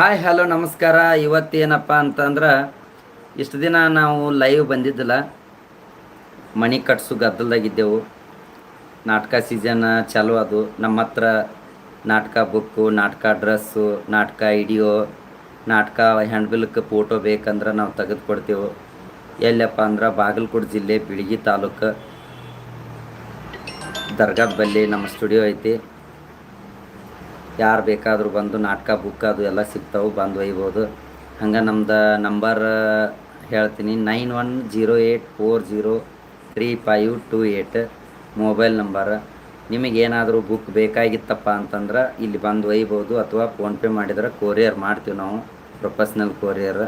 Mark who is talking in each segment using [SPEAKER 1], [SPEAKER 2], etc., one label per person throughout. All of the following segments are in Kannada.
[SPEAKER 1] ಹಾಯ್ ಹಲೋ ನಮಸ್ಕಾರ. ಇವತ್ತು ಏನಪ್ಪ ಅಂತಂದ್ರೆ, ಇಷ್ಟು ದಿನ ನಾವು ಲೈವ್ ಬಂದಿದ್ದಿಲ್ಲ. ಮಣಿ ಕಟ್ಸು ಗದ್ದಲ್ದಾಗಿದ್ದೆವು. ನಾಟಕ ಸೀಸನ್ ಚಾಲು ಅದು. ನಮ್ಮ ಹತ್ರ ನಾಟಕ ಬುಕ್ಕು ನಾಟಕ ಡ್ರೆಸ್ಸು ನಾಟಕ ಇಡಿಯೋ ನಾಟಕ ಹ್ಯಾಂಡ್ಬಿಲ್ಕ್ ಫೋಟೋ ಬೇಕಂದ್ರೆ ನಾವು ತೆಗೆದು ಕೊಡ್ತೇವೆ ಎಲ್ಲಪ್ಪ ಅಂದ್ರೆ, ಬಾಗಲಕೋಟೆ ಜಿಲ್ಲೆ ಬಿಳಿಗಿ ತಾಲೂಕು. ದರ್ಗಾದ ಬಲ್ಲಿ ನಮ್ಮ ಸ್ಟುಡಿಯೋ ಐತಿ. ಯಾರು ಬೇಕಾದರೂ ಬಂದು ನಾಟಕ ಬುಕ್ ಅದು ಎಲ್ಲ ಸಿಗ್ತಾವೆ, ಬಂದು ಒಯ್ಬೋದು. ಹಂಗೆ ನಮ್ದು ನಂಬರ್ ಹೇಳ್ತೀನಿ nine one zero eight four zero three five two eight mobile number ನಿಮಗೇನಾದರೂ ಬುಕ್ ಬೇಕಾಗಿತ್ತಪ್ಪ ಅಂತಂದ್ರೆ ಇಲ್ಲಿ ಬಂದು ಒಯ್ಬೋದು ಅಥವಾ ಫೋನ್ಪೇ ಮಾಡಿದ್ರೆ ಕೊರಿಯರ್ ಮಾಡ್ತೀವಿ ನಾವು ಪ್ರೊಫೆಷ್ನಲ್ ಕೊರಿಯರ್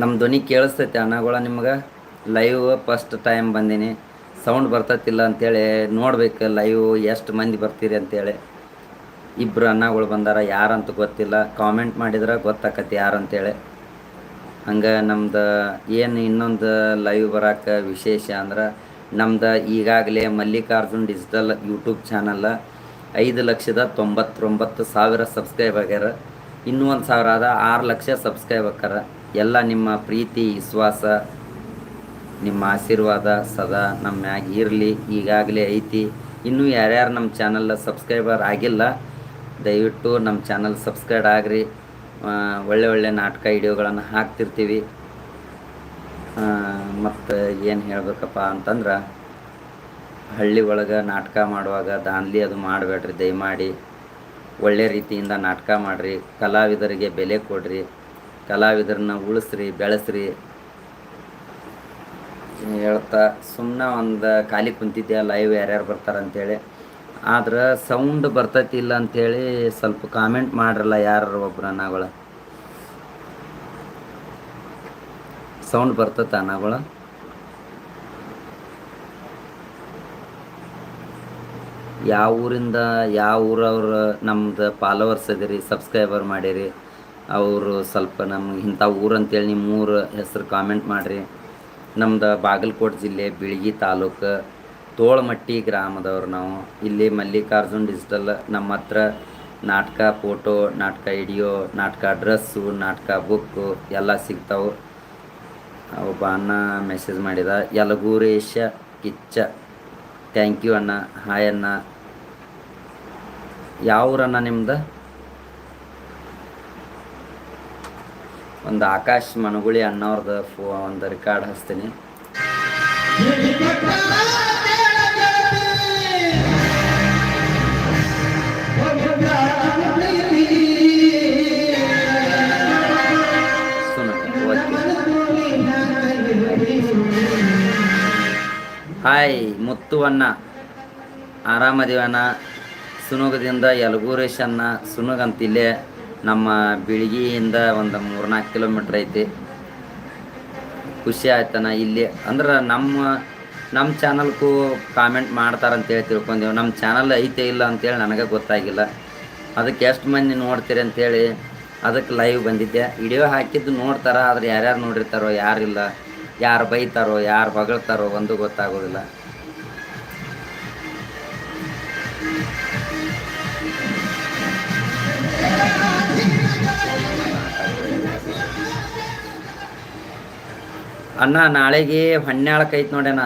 [SPEAKER 1] ನಮ್ಮ ಧ್ವನಿ ಕೇಳಿಸ್ತೈತೆ ಅಣ್ಣಗಳ ನಿಮ್ಗೆ. ಲೈವ್ ಫಸ್ಟ್ ಟೈಮ್ ಬಂದೀನಿ. ಸೌಂಡ್ ಬರ್ತತಿಲ್ಲ ಅಂತೇಳಿ ನೋಡ್ಬೇಕು ಲೈವ್ ಎಷ್ಟು ಮಂದಿ ಬರ್ತೀರಿ ಅಂತೇಳಿ. ಇಬ್ಬರು ಅಣ್ಣಗಳು ಬಂದಾರ, ಯಾರಂತ ಗೊತ್ತಿಲ್ಲ. ಕಾಮೆಂಟ್ ಮಾಡಿದ್ರೆ ಗೊತ್ತಾಕತಿ ಯಾರಂತೇಳಿ. ಹಂಗೆ ನಮ್ದು ಏನು ಇನ್ನೊಂದು ಲೈವ್ ಬರೋಕ್ಕೆ ವಿಶೇಷ ಅಂದ್ರೆ, ನಮ್ದು ಈಗಾಗಲೇ ಮಲ್ಲಿಕಾರ್ಜುನ್ ಡಿಜಿಟಲ್ ಯೂಟ್ಯೂಬ್ ಚಾನಲ್ ಐದು ಲಕ್ಷದ ತೊಂಬತ್ತೊಂಬತ್ತು ಸಾವಿರ ಸಬ್ಸ್ಕ್ರೈಬ್ ಆಗ್ಯಾರ. ಇನ್ನೂ ಒಂದು ಸಾವಿರ ಆದ ಆರು ಲಕ್ಷ ಸಬ್ಸ್ಕ್ರೈಬ್ ಆಕಾರ ಎಲ್ಲ ನಿಮ್ಮ ಪ್ರೀತಿ, ವಿಶ್ವಾಸ ನಿಮ್ಮ ಆಶೀರ್ವಾದ ಸದಾ ನಮ್ಮ ಮ್ಯಾಗ ಇರಲಿ, ಈಗಾಗಲೇ ಐತಿ. ಇನ್ನೂ ಯಾರ್ಯಾರು ನಮ್ಮ ಚಾನಲ್ ಸಬ್ಸ್ಕ್ರೈಬರ್ ಆಗಿಲ್ಲ, ದಯವಿಟ್ಟು ನಮ್ಮ ಚಾನಲ್ ಸಬ್ಸ್ಕ್ರೈಬ್ ಆಗ್ರಿ. ಒಳ್ಳೆ ಒಳ್ಳೆ ನಾಟಕ ವಿಡಿಯೋಗಳನ್ನು ಹಾಕ್ತಿರ್ತೀವಿ. ಮತ್ತು ಏನು ಹೇಳಬೇಕಪ್ಪ ಅಂತಂದ್ರೆ, ಹಳ್ಳಿ ಒಳಗೆ ನಾಟಕ ಮಾಡುವಾಗ ದಾನ್ಲಿ ಅದು ಮಾಡಬೇಡ್ರಿ, ದಯಮಾಡಿ. ಒಳ್ಳೆ ರೀತಿಯಿಂದ ನಾಟಕ ಮಾಡಿರಿ, ಕಲಾವಿದರಿಗೆ ಬೆಲೆ ಕೊಡ್ರಿ, ಕಲಾವಿದರನ್ನ ಉಳಿಸ್ರಿ, ಬೆಳೆಸ್ರಿ. ಹೇಳ್ತಾ ಸುಮ್ಮನೆ ಒಂದು ಖಾಲಿ ಕುಂತಿದ್ದೆ ಲೈವ್ ಯಾರ್ಯಾರು ಬರ್ತಾರೆ ಅಂತೇಳಿ ಆದ್ರೆ ಸೌಂಡ್ ಬರ್ತೈತಿ ಇಲ್ಲ ಅಂತೇಳಿ ಸ್ವಲ್ಪ ಕಾಮೆಂಟ್ ಮಾಡ್ರಲ್ಲ ಯಾರು ಒಬ್ರು ಅನ್ನಗಳು ಸೌಂಡ್ ಬರ್ತೈತ ಅನ್ನಗಳು ಯಾವ ಊರಿಂದ ಯಾವ ಊರವ್ರು ನಮ್ದು ಫಾಲೋವರ್ಸ್ ಇದೀರಿ ಸಬ್ಸ್ಕ್ರೈಬರ್ ಮಾಡಿರಿ, ಅವರು ಸ್ವಲ್ಪ ನಮ್ಗೆ ಇಂಥ ಊರು ಅಂತೇಳಿ ನಿಮ್ಮ ಊರು ಹೆಸರು ಕಾಮೆಂಟ್ ಮಾಡಿರಿ. ನಮ್ದು ಬಾಗಲಕೋಟೆ ಜಿಲ್ಲೆ ಬಿಳ್ಗಿ ತಾಲೂಕು ತೋಳಮಟ್ಟಿ ಗ್ರಾಮದವ್ರು ನಾವು. ಇಲ್ಲಿ ಮಲ್ಲಿಕಾರ್ಜುನ್ ಡಿಜಿಟಲ್ ನಮ್ಮ ಹತ್ರ ನಾಟಕ ಫೋಟೋ, ನಾಟಕ ಇಡಿಯೋ ನಾಟಕ ಡ್ರೆಸ್ಸು ನಾಟಕ ಬುಕ್ಕು ಎಲ್ಲ ಸಿಗ್ತಾವೆ. ಒಬ್ಬ ಅಣ್ಣ ಮೆಸೇಜ್ ಮಾಡಿದ ಯಲಗೂರೇಶ ಕಿಚ್ಚ. ಥ್ಯಾಂಕ್ ಯು ಅಣ್ಣ. ಹಾಯ್ ಅಣ್ಣ. ಯಾವ ಊರಣ್ಣ ನಿಮ್ದು? ಒಂದು ಆಕಾಶ್ ಮನಗುಳಿ ಅನ್ನೋರ್ದ ಫೋ ಒಂದು ರೆಕಾರ್ಡ್ ಹಚ್ತೀನಿ. ಹಾಯ್ ಮುತ್ತುವನ್ನ ಆರಾಮದೇವನ ಸುನುಗದಿಂದ ಯಲಗೂರೇಶನ್ನ ಸುನುಗಂತಿಲ್ಲೇ. ನಮ್ಮ ಬಿಳಿಗಿಯಿಂದ ಒಂದು ಮೂರ್ನಾಲ್ಕು ಕಿಲೋಮೀಟ್ರ್ ಐತಿ. ಖುಷಿ ಆಯ್ತನ ಇಲ್ಲಿ. ಅಂದ್ರೆ ನಮ್ಮ ನಮ್ಮ ಚಾನಲ್ಗೂ ಕಾಮೆಂಟ್ ಮಾಡ್ತಾರಂತೇಳಿ ತಿಳ್ಕೊಂಡೆವು. ನಮ್ಮ ಚಾನಲ್ ಐತೆ ಇಲ್ಲ ಅಂತೇಳಿ ನನಗೆ ಗೊತ್ತಾಗಿಲ್ಲ. ಅದಕ್ಕೆ ಎಷ್ಟು ಮಂದಿ ನೋಡ್ತೀರಿ ಅಂತೇಳಿ ಅದಕ್ಕೆ ಲೈವ್ ಬಂದಿದ್ದೆ. ವಿಡಿಯೋ ಹಾಕಿದ್ದು ನೋಡ್ತಾರ, ಆದರೆ ಯಾರ್ಯಾರು ನೋಡಿರ್ತಾರೋ, ಯಾರಿಲ್ಲ. ಯಾರು ಬೈತಾರೋ, ಯಾರು ಬಗಳ್ತಾರೋ ಒಂದು ಗೊತ್ತಾಗೋದಿಲ್ಲ. ಅಣ್ಣ, ನಾಳೆಗೆ ಹೊನ್ಯಾಳಕ್ಕೆ ಐತಿ ನೋಡ್ಯಣ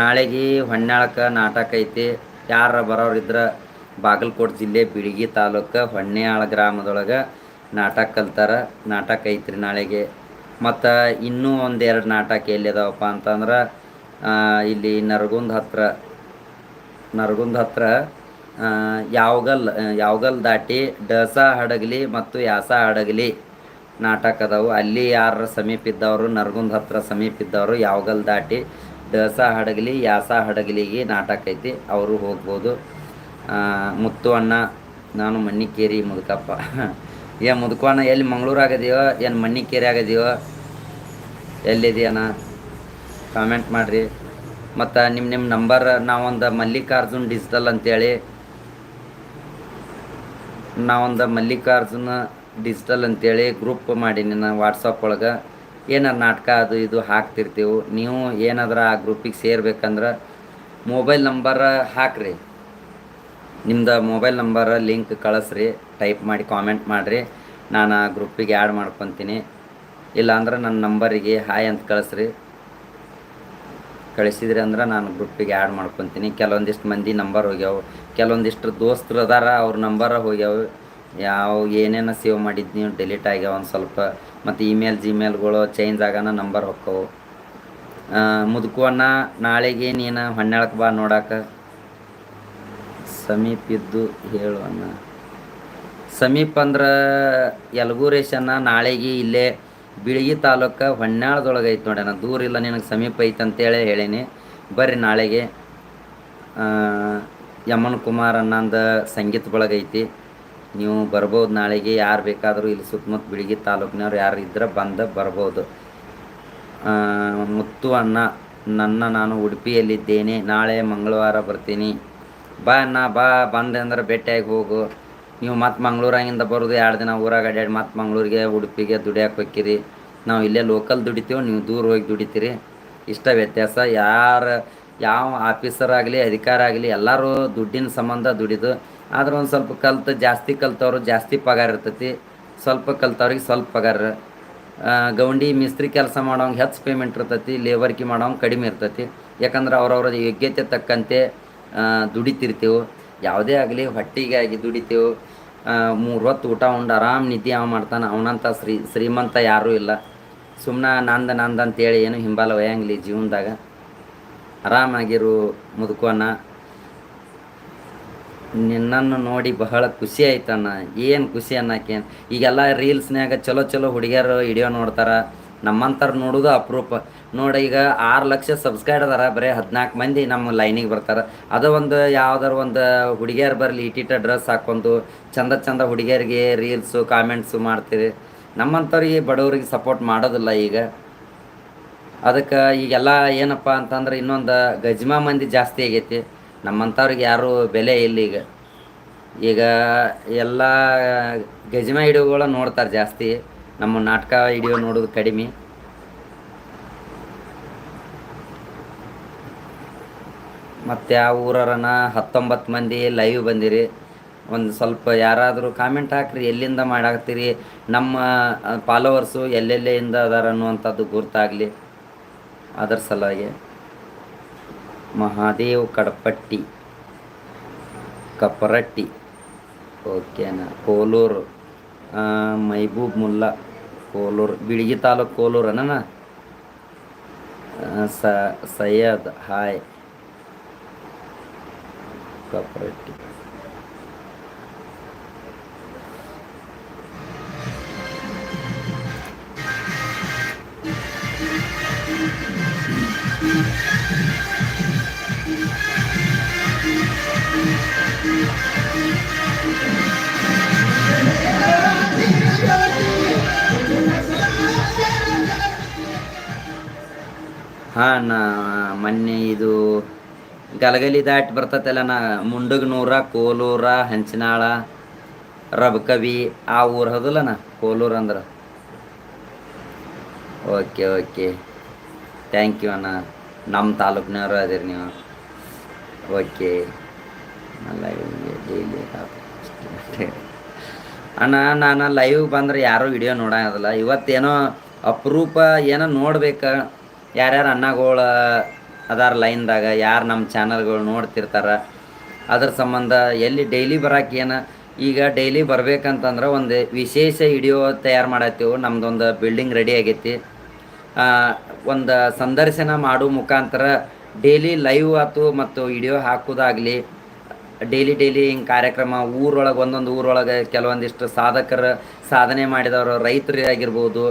[SPEAKER 1] ನಾಳೆಗೆ ಹೊನ್ಯಾಳಕ್ಕೆ ನಾಟಕ ಐತಿ. ಯಾರ ಬರೋರಿದ್ರೆ ಬಾಗಲಕೋಟೆ ಜಿಲ್ಲೆ ಬಿಳಿಗಿ ತಾಲೂಕು ಹೊನ್ನೆಯಾಳ ಗ್ರಾಮದೊಳಗೆ ನಾಟಕ ಕಲ್ತಾರ. ನಾಟಕ ಐತ್ರಿ ನಾಳೆಗೆ. ಮತ್ತು ಇನ್ನೂ ಒಂದೆರಡು ನಾಟಕ ಎಲ್ಲಿದಾವಪ್ಪ ಅಂತಂದ್ರೆ ಇಲ್ಲಿ ನರಗುಂದ ಹತ್ರ. ನರಗುಂದ ಹತ್ರ ಯಾವಗಲ್ ಯಾವಗಲ್ ದಾಟಿ ಡಸ ಹಡಗಲಿ ಮತ್ತು ಯಾಸ ಹಡಗಲಿ. ನಾಟಕ ಅದಾವು. ಅಲ್ಲಿ ಯಾರ ಸಮೀಪ ಇದ್ದವರು, ನರಗುಂದ ಹತ್ರ ಸಮೀಪ ಇದ್ದವರು, ಯಾವಗಲ್ ದಾಟಿ ದಸ ಹಡಗಲಿ, ಯಾಸ ಹಡಗಲಿಗೆ ನಾಟಕ ಐತಿ. ಅವರು ಹೋಗ್ಬೋದು. ಮುತ್ತು ಅಣ್ಣ, ನಾನು ಮಣ್ಣಿಕೇರಿ ಮುದುಕಪ್ಪ. ಏ ಮುದುಕಣ್ಣ ಎಲ್ಲಿ ಮಂಗಳೂರಾಗದೀವೋ ಏನು ಮಣ್ಣಿಕೇರಿ ಆಗದೀವೋ ಎಲ್ಲಿದೆಯಣ್ಣ? ಕಾಮೆಂಟ್ ಮಾಡಿರಿ. ಮತ್ತು ನಿಮ್ಮ ನಿಮ್ಮ ನಂಬರ್ ನಾವೊಂದು ಮಲ್ಲಿಕಾರ್ಜುನ್ ಡಿಜಿಟಲ್ ಅಂತೇಳಿ. ನಾವೊಂದು ಮಲ್ಲಿಕಾರ್ಜುನ ಡಿಜಿಟಲ್ ಅಂತೇಳಿ ಗ್ರೂಪ್ ಮಾಡೀನಿ ನಾನು ವಾಟ್ಸಪ್ ಒಳಗೆ. ಏನಾರು ನಾಟಕ ಅದು ಇದು ಹಾಕ್ತಿರ್ತೀವಿ. ನೀವು ಏನಾದ್ರೆ ಆ ಗ್ರೂಪಿಗೆ ಸೇರ್ಬೇಕಂದ್ರೆ ಮೊಬೈಲ್ ನಂಬರ್ ಹಾಕ್ರಿ. ನಿಮ್ದು ಮೊಬೈಲ್ ನಂಬರ್ ಲಿಂಕ್ ಕಳಿಸ್ರಿ ಟೈಪ್ ಮಾಡಿ ಕಾಮೆಂಟ್ ಮಾಡಿರಿ. ನಾನು ಆ ಗ್ರೂಪಿಗೆ ಆ್ಯಡ್ ಮಾಡ್ಕೊತೀನಿ. ಇಲ್ಲಾಂದ್ರೆ ನನ್ನ ನಂಬರಿಗೆ ಹಾಯ್ ಅಂತ ಕಳಿಸ್ರಿ. ಕಳಿಸಿದ್ರಿ ಅಂದ್ರೆ ನಾನು ಗ್ರೂಪಿಗೆ ಆ್ಯಡ್ ಮಾಡ್ಕೊತೀನಿ. ಕೆಲವೊಂದಿಷ್ಟು ಮಂದಿ ನಂಬರ್ ಹೋಗ್ಯಾವು. ಕೆಲವೊಂದಿಷ್ಟು ದೋಸ್ತರು ಅದಾರ, ಅವ್ರ ನಂಬರ ಹೋಗ್ಯಾವ. ಯಾವ ಏನೇನು ಸೇವ್ ಮಾಡಿದ್ದು ನೀವು ಡಿಲೀಟ್ ಆಗ್ಯಾವ ಒಂದು ಸ್ವಲ್ಪ ಮತ್ತು ಇಮೇಲ್ ಜಿಮೇಲ್ಗಳು ಚೇಂಜ್ ಆಗೋಣ ನಂಬರ್ ಹೊಕ್ಕವು. ಮುದುಕುವನ್ನ ನಾಳೆಗೆ ನೀನು ಹೊನ್ನಾಳಕ್ಕೆ ಬಾ ನೋಡಾಕ. ಸಮೀಪ ಇದ್ದು ಹೇಳು ಅಣ್ಣ ಸಮೀಪ ಅಂದ್ರೆ ಯಲಗೂರೇಶನ್ನ ನಾಳೆಗೆ ಇಲ್ಲೇ ಬಿಳಿಗಿ ತಾಲೂಕು ಹೊನ್ನಾಳದೊಳಗೆ ಐತೆ ನೋಡೋಣ ದೂರ ಇಲ್ಲ ನಿನಗೆ ಸಮೀಪ ಐತೆ ಅಂತೇಳಿ ಹೇಳೀನಿ. ಬರ್ರಿ ನಾಳೆಗೆ. ಯಮನ್ ಕುಮಾರ್ ಅನ್ನಂದು ಸಂಗೀತ ಬಳಗ ಐತಿ ನೀವು ಬರ್ಬೋದು, ನಾಳೆಗೆ ಯಾರು ಬೇಕಾದರೂ ಇಲ್ಲಿ ಸುತ್ತಮುತ್ತ ಬಿಳಿಗಿ ತಾಲೂಕಿನವ್ರು ಯಾರು ಇದ್ರೆ ಬಂದು ಬರ್ಬೋದು. ಮುತ್ತು ಅಣ್ಣ, ನನ್ನ ನಾನು ಉಡುಪಿಯಲ್ಲಿದ್ದೇನೆ, ನಾಳೆ ಮಂಗಳವಾರ ಬರ್ತೀನಿ. ಬಾ ಅಣ್ಣ, ಬಾ, ಬಂದೆ ಅಂದ್ರೆ ಭೇಟಿಯಾಗಿ ಹೋಗು. ನೀವು ಮತ್ತು ಮಂಗಳೂರಾಗಿಂದ ಬರೋದು ಎರಡು ದಿನ ಊರಾಗ ಅಡ್ಯಾಡಿ ಮತ್ತೆ ಮಂಗಳೂರಿಗೆ, ಉಡುಪಿಗೆ ದುಡಿಯೋಕೆ ಹೋಗ್ತೀರಿ ನಾವು ಇಲ್ಲೇ ಲೋಕಲ್ ದುಡಿತೀವಿ, ನೀವು ದೂರ ಹೋಗಿ ದುಡಿತೀರಿ. ಇಷ್ಟ ವ್ಯತ್ಯಾಸ, ಯಾರು, ಯಾವ ಆಫೀಸರ್ ಆಗಲಿ, ಅಧಿಕಾರ ಆಗಲಿ, ಎಲ್ಲರೂ ದುಡ್ಡಿನ ಸಂಬಂಧ ದುಡಿದು ಆದ್ರೆ ಒಂದು ಸ್ವಲ್ಪ ಕಲ್ತು, ಜಾಸ್ತಿ ಕಲ್ತವ್ರು ಜಾಸ್ತಿ ಪಗಾರ ಇರ್ತೈತಿ. ಸ್ವಲ್ಪ ಕಲ್ತವ್ರಿಗೆ ಸ್ವಲ್ಪ ಪಗಾರ. ಗೌಂಡಿ ಮಿಸ್ತ್ರಿ ಕೆಲಸ ಮಾಡೋಂಗೆ ಹೆಚ್ಚು ಪೇಮೆಂಟ್ ಇರ್ತೈತಿ ಲೇಬರ್ಕಿ ಮಾಡೋಂಗೆ ಕಡಿಮೆ ಇರ್ತೈತಿ. ಯಾಕಂದ್ರೆ ಅವ್ರವ್ರ ಯೋಗ್ಯತೆ ತಕ್ಕಂತೆ ದುಡಿತಿರ್ತೀವಿ. ಯಾವುದೇ ಆಗಲಿ ಹೊಟ್ಟಿಗಾಗಿ ದುಡಿತೇವೆ. ಮೂರು ಹೊತ್ತು ಊಟ ಉಂಡು ಆರಾಮ್ ನಿದ್ದೆ ಅವ ಮಾಡ್ತಾನೆ. ಅವನಂತ ಶ್ರೀ, ಶ್ರೀಮಂತ ಯಾರೂ ಇಲ್ಲ. ಸುಮ್ಮನೆ ನಂದ ನಂದ ಅಂತೇಳಿ ಏನು ಹಿಂಬಾಲ ಒಯ್ಯಂಗಿಲ್ಲ ಜೀವನದಾಗ. ಆರಾಮಾಗಿರು ಮುದುಕೋನ ನಿನ್ನನ್ನು ನೋಡಿ ಬಹಳ ಖುಷಿ ಆಯ್ತಣ್ಣ ಏನು ಖುಷಿ ಅನ್ನಕ್ಕೆ? ಈಗೆಲ್ಲ ರೀಲ್ಸ್ನ್ಯಾಗ ಚಲೋ ಚಲೋ ಹುಡುಗಿಯರು ವಿಡಿಯೋ ನೋಡ್ತಾರೆ. ನಮ್ಮಂತರ ನೋಡೋದು ಅಪರೂಪ. ನೋಡಿ ಈಗ ಆರು ಲಕ್ಷ ಸಬ್ಸ್ಕ್ರೈಬ್ ಅದಾರ, ಬರೀ ಹದಿನಾಲ್ಕು ಮಂದಿ ನಮ್ಮ ಲೈನಿಗೆ ಬರ್ತಾರೆ. ಅದು ಒಂದು ಯಾವ್ದಾರ ಒಂದು ಹುಡುಗಿಯರು ಬರಲಿ ಇಟಿಟ ಡ್ರೆಸ್ ಹಾಕ್ಕೊಂಡು ಚಂದ ಚಂದ ಹುಡುಗಿಯರಿಗೆ ರೀಲ್ಸು ಕಾಮೆಂಟ್ಸು ಮಾಡ್ತೀರಿ. ನಮ್ಮಂಥವ್ರಿಗೆ ಬಡವರಿಗೆ ಸಪೋರ್ಟ್ ಮಾಡೋದಿಲ್ಲ ಈಗ. ಅದಕ್ಕೆ ಈಗೆಲ್ಲ ಏನಪ್ಪ ಅಂತಂದ್ರೆ ಇನ್ನೊಂದು ಗಜ್ಮಾ ಮಂದಿ ಜಾಸ್ತಿ ಆಗೈತಿ. ನಮ್ಮಂಥವ್ರಿಗೆ ಯಾರೂ ಬೆಲೆ ಇಲ್ಲ ಈಗ. ಈಗ ಎಲ್ಲ ಗಜಮ ಹಿಡಿಯೋಗಳ ನೋಡ್ತಾರೆ ಜಾಸ್ತಿ. ನಮ್ಮ ನಾಟಕ ಹಿಡಿಯೋ ನೋಡೋದು ಕಡಿಮೆ. ಮತ್ತು ಆ ಊರರನ ಹತ್ತೊಂಬತ್ತು ಮಂದಿ ಲೈವ್ ಬಂದಿರಿ. ಒಂದು ಸ್ವಲ್ಪ ಯಾರಾದರೂ ಕಾಮೆಂಟ್ ಹಾಕ್ರಿ, ಎಲ್ಲಿಂದ ಮಾಡಾಕ್ತೀರಿ ನಮ್ಮ ಫಾಲೋವರ್ಸು ಎಲ್ಲೆಲ್ಲಿಂದ ಅದಾರ ಅನ್ನುವಂಥದ್ದು ಗುರ್ತಾಗಲಿ. ಅದರ ಸಲುವಾಗಿ. ಮಹಾದೇವ್ ಕಡಪಟ್ಟಿ ಕಪ್ಪರಟ್ಟಿ ಓಕೆನಾ ಕೋಲೂರು ಮೈಬೂಬ್ ಮುಲ್ಲಾ, ಕೋಲೂರು, ಬಿಳಿಗಿ ತಾಲೂಕು ಕೋಲೂರು ಅಣ್ಣ ಸ, ಸೈಯದ್, ಹಾಯ್. ಕಪ್ಪರಟ್ಟಿ ಹಾಂ, ನಾ ಮೊನ್ನೆ ಇದು ಗಲಗಲಿ ದಾಟಿ ಬರ್ತೈತಲ್ಲ ನಾ, ಮುಂಡಗನೂರ, ಕೋಲೂರ, ಹಂಚನಾಳ, ರಬಕವಿ, ಆ ಊರು ಹೌದಲ್ಲ ನಾ, ಕೋಲೂರು ಅಂದ್ರೆ. ಓಕೆ ಓಕೆ ಥ್ಯಾಂಕ್ ಯು ಅಣ್ಣ. ನಮ್ಮ ತಾಲೂಕಿನವರು ಅದೀರಿ ನೀವು. ಓಕೆ ಡೈಲಿ ಅಣ್ಣ, ನಾನು ಲೈವ್ ಬಂದ್ರೆ ಯಾರೂ ವಿಡಿಯೋ ನೋಡೋದಲ್ಲ ಇವತ್ತೇನೋ ಅಪರೂಪ ಏನೋ ನೋಡ್ಬೇಕು. ಯಾರ್ಯಾರು ಅಣ್ಣಗಳು ಅದಾರ ಲೈನ್ದಾಗ ಯಾರು ನಮ್ಮ ಚಾನಲ್ಗಳು ನೋಡ್ತಿರ್ತಾರ. ಅದ್ರ ಸಂಬಂಧ ಎಲ್ಲಿ ಡೈಲಿ ಬರೋಕೆ ಏನು? ಈಗ ಡೈಲಿ ಬರ್ಬೇಕಂತಂದ್ರೆ ಒಂದು ವಿಶೇಷ ವಿಡಿಯೋ ತಯಾರು ಮಾಡತ್ತೀವಿ. ನಮ್ದೊಂದು ಬಿಲ್ಡಿಂಗ್ ರೆಡಿ ಆಗೈತಿ. ಒಂದು ಸಂದರ್ಶನ ಮಾಡೋ ಮುಖಾಂತರ ಡೈಲಿ ಲೈವ್ ಆಯ್ತು ಮತ್ತು ವಿಡಿಯೋ ಹಾಕೋದಾಗಲಿ ಡೈಲಿ ಡೈಲಿ ಹಿಂಗೆ ಕಾರ್ಯಕ್ರಮ, ಊರೊಳಗೆ ಒಂದೊಂದು ಊರೊಳಗೆ ಕೆಲವೊಂದಿಷ್ಟು ಸಾಧಕರು ಸಾಧನೆ ಮಾಡಿದವರು ರೈತರು ಆಗಿರ್ಬೋದು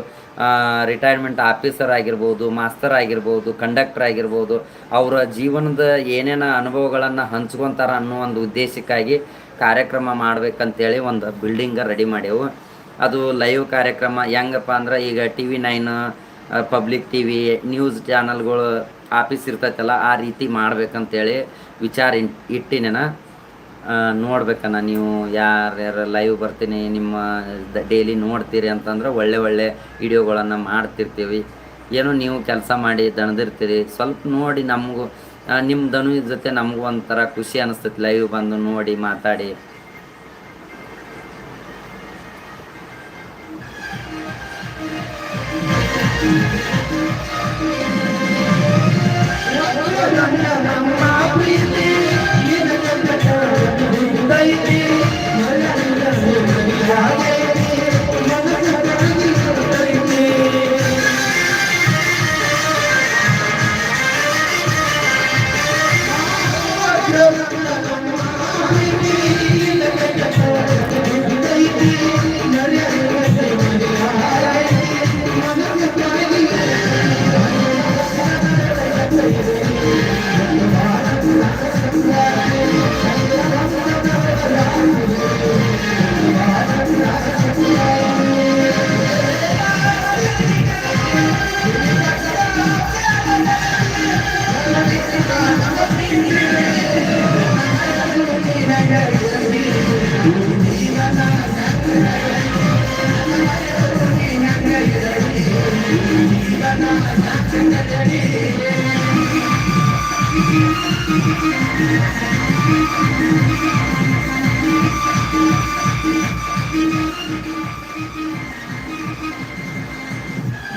[SPEAKER 1] ರಿಟೈರ್ಮೆಂಟ್ ಆಫೀಸರ್ ಆಗಿರ್ಬೋದು ಮಾಸ್ತರ್ ಆಗಿರ್ಬೋದು ಕಂಡಕ್ಟರ್ ಆಗಿರ್ಬೋದು, ಅವರ ಜೀವನದ ಏನೇನು ಅನುಭವಗಳನ್ನು ಹಂಚ್ಕೊತಾರ ಅನ್ನೋ ಒಂದು ಉದ್ದೇಶಕ್ಕಾಗಿ ಕಾರ್ಯಕ್ರಮ ಮಾಡಬೇಕಂತೇಳಿ ಒಂದು ಬಿಲ್ಡಿಂಗ ರೆಡಿ ಮಾಡ್ಯವು. ಅದು ಲೈವ್ ಕಾರ್ಯಕ್ರಮ ಹೆಂಗಪ್ಪ ಅಂದ್ರೆ ಈಗ T V nine public T V news ಚಾನಲ್ಗಳು ಆಫೀಸ್ ಇರ್ತೈತಲ್ಲ, ಆ ರೀತಿ ಮಾಡ್ಬೇಕಂತೇಳಿ ವಿಚಾರ ಇಟ್ಟಿನ ಇಟ್ಟಿನೇನ. ನೋಡ್ಬೇಕನ್ನ ನೀವು ಯಾರ್ಯಾರು ಲೈವ್ ಬರ್ತೀನಿ, ನಿಮ್ಮ ಡೈಲಿ ನೋಡ್ತೀರಿ ಅಂತಂದ್ರೆ ಒಳ್ಳೆ ಒಳ್ಳೆ ವಿಡಿಯೋಗಳನ್ನು ಮಾಡ್ತಿರ್ತೀವಿ. ಏನೋ ನೀವು ಕೆಲಸ ಮಾಡಿ ದಣದಿರ್ತೀರಿ. ಸ್ವಲ್ಪ ನೋಡಿ ನಮಗೂ ನಿಮ್ಮ ದನು ಜೊತೆ ನಮಗೂ ಒಂಥರ ಖುಷಿ ಅನಿಸ್ತೈತಿ ಲೈವ್ ಬಂದು ನೋಡಿ ಮಾತಾಡಿ. Thank you.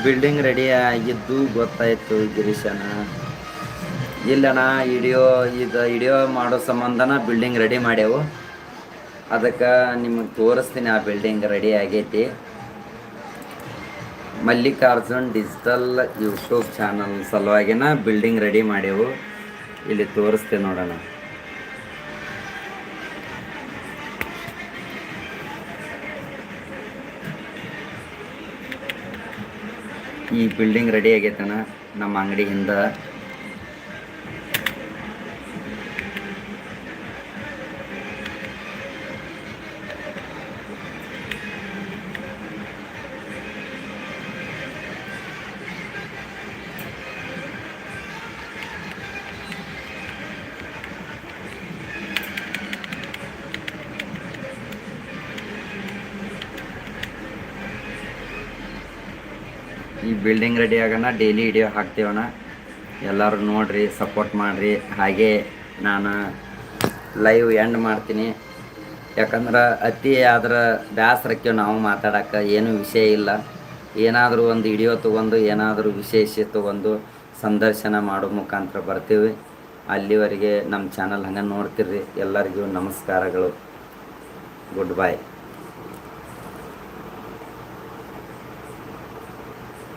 [SPEAKER 1] ಬಿಲ್ಡಿಂಗ್ ರೆಡಿ ಆಗಿದ್ದು ಗೊತ್ತಾಯ್ತು ಗಿರೀಶನ. ಇಲ್ಲಣ್ಣ ವಿಡಿಯೋ ಇದು ವಿಡಿಯೋ ಮಾಡೋ ಸಂಬಂಧನ ಬಿಲ್ಡಿಂಗ್ ರೆಡಿ ಮಾಡ್ಯವು. ಅದಕ್ಕೆ ನಿಮಗೆ ತೋರಿಸ್ತೀನಿ ಆ ಬಿಲ್ಡಿಂಗ್ ರೆಡಿ ಆಗೈತಿ. ಮಲ್ಲಿಕಾರ್ಜುನ್ ಡಿಜಿಟಲ್ ಯೂಟ್ಯೂಬ್ ಚಾನಲ್ ಸಲುವಾಗಿನ ಬಿಲ್ಡಿಂಗ್ ರೆಡಿ ಮಾಡ್ಯವು. ಇಲ್ಲಿ ತೋರಿಸ್ತೀನಿ ನೋಡೋಣ ಈ ಬಿಲ್ಡಿಂಗ್ ರೆಡಿ ಆಗೈತನ ನಮ್ಮ ಅಂಗಡಿ ಹಿಂದ ಬಿಲ್ಡಿಂಗ್ ರೆಡಿ ಆಗೋಣ ಡೈಲಿ ವಿಡಿಯೋ ಹಾಕ್ತೇವಣ್ಣ. ಎಲ್ಲರೂ ನೋಡ್ರಿ ಸಪೋರ್ಟ್ ಮಾಡಿರಿ. ಹಾಗೆ ನಾನು ಲೈವ್ ಎಂಡ್ ಮಾಡ್ತೀನಿ. ಯಾಕಂದ್ರೆ ಅತಿ ಆದ್ರೆ ಬೇಸರಕ್ಕೆ ನಾವು ಮಾತಾಡೋಕೆ ಏನೂ ವಿಷಯ ಇಲ್ಲ. ಏನಾದರೂ ಒಂದು ವಿಡಿಯೋ ತೊಗೊಂಡು, ಏನಾದರೂ ವಿಶೇಷ ತೊಗೊಂಡು ಸಂದರ್ಶನ ಮಾಡೋ ಮುಖಾಂತರ ಬರ್ತೀವಿ. ಅಲ್ಲಿವರೆಗೆ ನಮ್ಮ ಚಾನಲ್ ಹಂಗೆ ನೋಡ್ತಿರ್ರಿ. ಎಲ್ಲರಿಗೂ ನಮಸ್ಕಾರಗಳು. ಗುಡ್ ಬಾಯ್